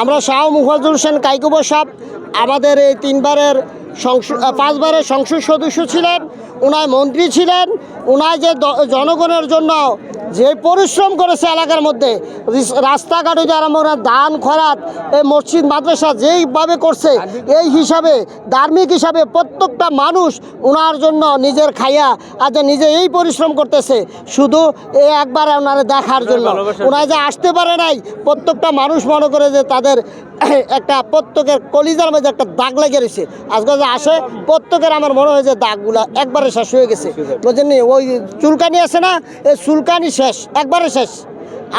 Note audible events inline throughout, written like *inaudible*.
আমরা শাহ মুফাজুল হোসেন কাইকুব সাহ আমাদের এই তিনবারের সংসদ পাঁচবারের সংসদ সদস্য ছিলেন ওনার মন্ত্রী ছিলেন ওনার যে জনগণের জন্য যে পরিশ্রম করেছে এলাকার মধ্যে রিস- রাস্তাঘাটে যারা আমরা দান খরাত এই মসজিদ মাদ্রাসা যেইভাবে করছে এই হিসাবে ধার্মিক হিসাবে প্রত্যেকটা মানুষ ওনার জন্য নিজের খাইয়া আজ নিজে এই পরিশ্রম করতেছে। শুধু এই একবার ওনারা দেখার জন্য। ওনারা যে আসতে পারে নাই প্রত্যেকটা মানুষ মনে করে যে তাদের *coughs* একটা প্রত্যেকের কলিজার মধ্যে একটা দাগ লেগে রয়েছে। আজকে যে আসে প্রত্যেকের আমার মনে হয় যে দাগগুলা একবারে শেষ হয়ে গেছে। বুঝলেন? ওই চুলকানি আছে না এই চুলকানি শেষ একবারে শেষ।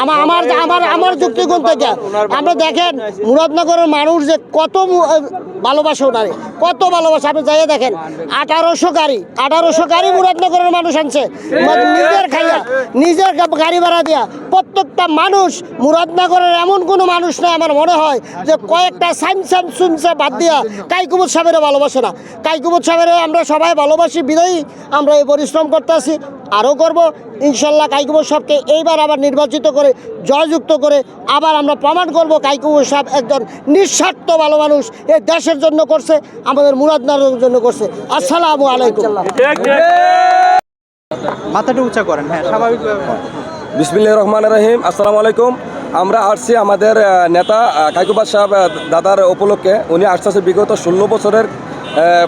আমার আমার আমার আমার যুক্তিকোণ থেকে। আমরা দেখেন, মুরাদনগরের মানুষ যে কত ভালোবাসে ওনারে। কত ভালোবাসে। আপনি যাইয়ে দেখেন, আঠারোশো গাড়ি আঠারোশো গাড়ি মুরাদনগরের মানুষ আনছে। নিজের খাইয়া, নিজের গাড়ি ভাড়া দিয়া প্রত্যেকটা মানুষ মুরাদনগরের এমন কোনো মানুষ নেই আমার মনে হয় যে কয়েকটা সাইন শুনছে বাদ দিয়া কাইকুবুত সাহেবের ভালোবাসে না। কাইকুবুত সাহেবের আমরা সবাই ভালোবাসি, বিদায়ী। আমরা এই পরিশ্রম করতে আসি আরও করব। ইনশাল্লাহ কাইকুবুর সাহেবকে এইবার আবার নির্বাচিত করে জয়যুক্ত করে আবার আমরা প্রমাণ করব কাইকুবুর সাহেব একজন নিঃস্বার্থ ভালো মানুষ। এই দেশের জন্য করছে আমাদের মুরাদনগরের জন্য করছে। আসসালামু আলাইকুম। মাথাটা উঁচা করেন হ্যাঁ স্বাভাবিকভাবে বিসমিল্লাহ রহমান রহিম আসসালামু আলাইকুম। আমরা আসছি আমাদের নেতা কাইকুবাদ সাহেব দাদার উপলক্ষে। উনি আসতেছে বিগত ষোলো বছরের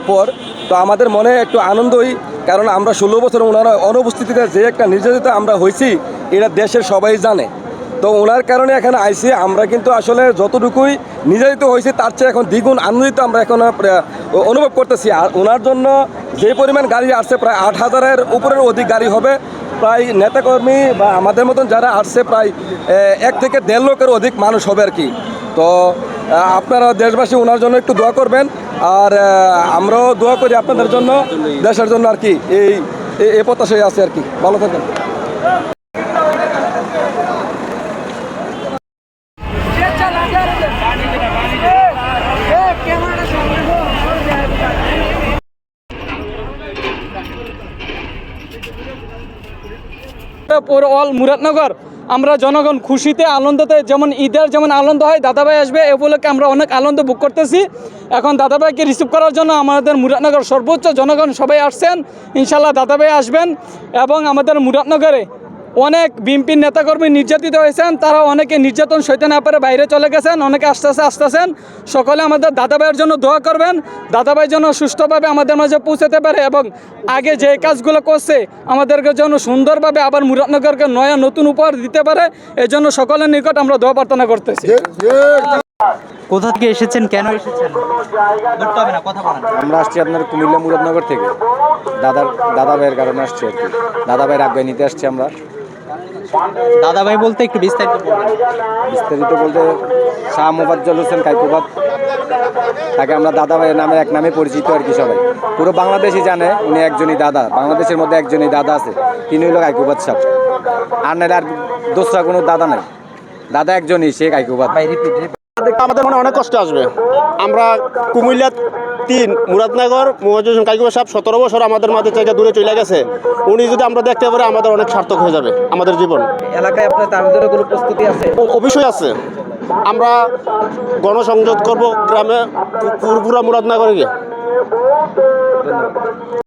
পর। তো আমাদের মনে একটু আনন্দই কারণ আমরা ষোলো বছর ওনার অনুপস্থিতিতে যে একটা নির্যাতিত আমরা হয়েছি, এটা দেশের সবাই জানে। তো ওনার কারণে এখানে আইসি, আমরা কিন্তু আসলে যতটুকুই নির্যাতিত হয়েছি, তার চেয়ে এখন দ্বিগুণ আনন্দিত আমরা এখন অনুভব করতেছি। আর ওনার জন্য যে পরিমাণ গাড়ি আসছে, প্রায় আট হাজারের উপরের অধিক গাড়ি হবে। প্রায় নেতাকর্মী বা আমাদের মতন যারা আসছে, প্রায় এক থেকে দেড় লোকের অধিক মানুষ হবে আর কি। তো আপনারা দেশবাসী ওনার জন্য একটু দোয়া করবেন। আর আমরাও দোয়া করি আপনাদের জন্য, দেশের জন্য আর কি, এই এ প্রত্যাশায় আছে আর কি। ভালো থাকেন। পুরো অল মুরাদনগর। আমরা জনগণ খুশিতে, আনন্দতে, যেমন ঈদের যেমন আনন্দ হয়, দাদাভাই আসবে, এ উপলক্ষে আমরা অনেক আনন্দ বুক করতেছি। এখন দাদাভাইকে রিসিভ করার জন্য আমাদের মুরাদনগর সর্বোচ্চ জনগণ সবাই আসছেন। ইনশাল্লাহ দাদাভাই আসবেন এবং আমাদের মুরাদনগরে অনেক বিএনপির নেতাকর্মী নির্যাতিত হয়েছেন তারা অনেকে নির্যাতন সইতে না পারে বাইরে চলে গেছেন অনেকে আস্তে আস্তে আসতেছেন। সকলে আমাদের দাদাভাইয়ের জন্য দোয়া করবেন দাদাভাই যেন সুষ্ঠুভাবে আমাদের মাঝে পৌঁছাতে পারে এবং আগে যে কাজগুলো করছে আমাদেরকে যেন সুন্দরভাবে আবার মুরাদনগরকে নয়া নতুন উপহার দিতে পারে এই জন্য সকলের নিকট আমরা দোয়া প্রার্থনা করতেছি। কোথা থেকে এসেছেন কেন এসেছেন? ধরতে হবে না কথা বলেন। আমরা আসছি আপনার কুমিল্লা মুরাদনগর থেকে। দাদার দাদা ভাইয়ের কারণে আসছি আর কি। দাদা ভাইয়ের আগ্রহ নিতে আসছি আমরা। দাদাভাই বলতে একটু বিস্তারিত বিস্তারিত বলতে শাহ মোফাজ্জল হোসেন কাইকুবাদ তাকে আমরা দাদা ভাইয়ের নামে এক নামে পরিচিত আর কি সবাই। পুরো বাংলাদেশই জানে উনি একজনই দাদা। বাংলাদেশের মধ্যে একজনই দাদা আছে তিনি হইল কাইকুবাদ সাহ আর নাহলে আর দোসরা কোনো দাদা নাই। দাদা একজনই সে কাইকুবাদ ভাই আমাদের মনে অনেক কষ্ট আসবে। আমরা কুমিল্লা তিন মুরাদনগর মুহাজুল কাইকুবা সাহেব সতেরো বছর আমাদের মাঝে থেকে দূরে চলে গেছে। উনি যদি আমরা দেখতে পারি আমাদের অনেক সার্থক হয়ে যাবে আমাদের জীবন। এলাকায় আপনার তার কোনো প্রস্তুতি আছে? অবশ্যই আছে। আমরা গণসংযোগ করব গ্রামে পু- পুরো মুরাদনগরে গিয়ে।